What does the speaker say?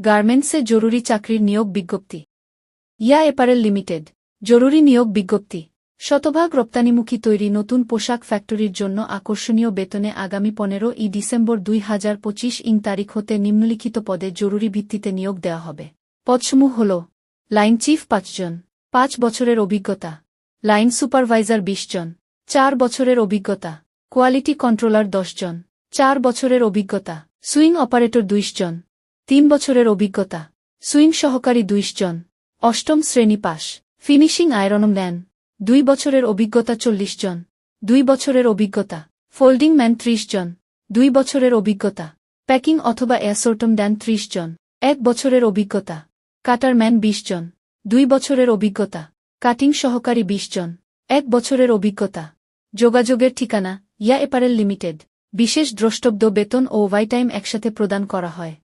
গার্মেন্টসে জরুরি চাকরির নিয়োগ বিজ্ঞপ্তি। ইয়া এপারেল লিমিটেড, জরুরি নিয়োগ বিজ্ঞপ্তি। শতভাগ রপ্তানিমুখী তৈরি নতুন পোশাক ফ্যাক্টরির জন্য আকর্ষণীয় বেতনে আগামী পনেরো ই ডিসেম্বর দুই হাজার পঁচিশ ইং তারিখ হতে নিম্নলিখিত পদে জরুরি ভিত্তিতে নিয়োগ দেওয়া হবে। পদসমূহ হল, লাইন চিফ পাঁচজন, পাঁচ বছরের অভিজ্ঞতা, লাইন সুপারভাইজার বিশ জন, চার বছরের অভিজ্ঞতা, কোয়ালিটি কন্ট্রোলার দশজন চার বছরের অভিজ্ঞতা, সুইং অপারেটর দুইশ জন তিন বছরের অভিজ্ঞতা। সুইং সহকারী জন। অষ্টম শ্রেণি পাস ফিনিশিং আয়রনম ম্যান দুই বছরের অভিজ্ঞতা চল্লিশ জন। দুই বছরের অভিজ্ঞতা। ফোল্ডিং ম্যান ত্রিশ জন। দুই বছরের অভিজ্ঞতা। প্যাকিং অথবা অ্যাসোর্টম ড্যান ত্রিশ জন। এক বছরের অভিজ্ঞতা। কাটার ম্যান বিশ জন। দুই বছরের অভিজ্ঞতা। কাটিং সহকারী বিশ জন। এক বছরের অভিজ্ঞতা। যোগাযোগের ঠিকানা ইয়া এপারেল লিমিটেড। বিশেষ দ্রষ্টব্য বেতন ও ওভারটাইম একসাথে প্রদান করা হয়।